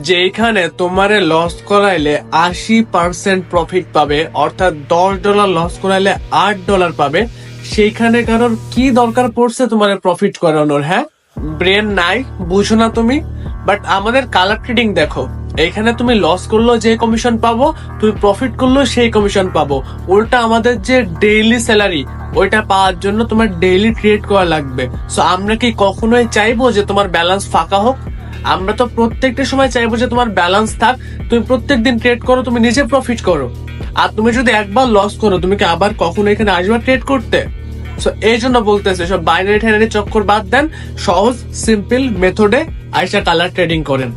যেখানে তোমারে লস করাইলে আশি পার্সেন্ট প্রফিট পাবে, অর্থাৎ দশ ডলার লস করাইলে আট ডলার পাবে, সেইখানে কারোর কি দরকার পড়ছে তোমার প্রফিট করানোর হ্যাঁ? ব্রেন নাই, বুঝো না তুমি বাট আমাদের কালার ট্রেডিং দেখো এখানে তুমি লস করলেও যে কমিশন পাবো, তুমি প্রফিট করলেও সেই কমিশন পাবো। ওটা আমাদের যে ডেইলি স্যালারি ওইটা পাওয়ার জন্য তোমার ডেইলি ক্রিয়েট করা লাগবে। সো আমরা কি কখনোই চাইব যে তোমার ব্যালেন্স ফাঁকা হোক? আমরা তো প্রত্যেকটা সময় চাইব যে তোমার ব্যালেন্স থাক। তুমি প্রত্যেক দিন ট্রেড করো, তুমি নিজে প্রফিট করো। আর তুমি যদি একবার লস করো, তুমি কি আবার কখনো এখানে আসবে ট্রেড করতে? এই জন্য বলতেছে, সব বাইনারি ঠেনারি চক্কর বাদ দেন, সহজ সিম্পল মেথডে আইসা কালার ট্রেডিং করেন।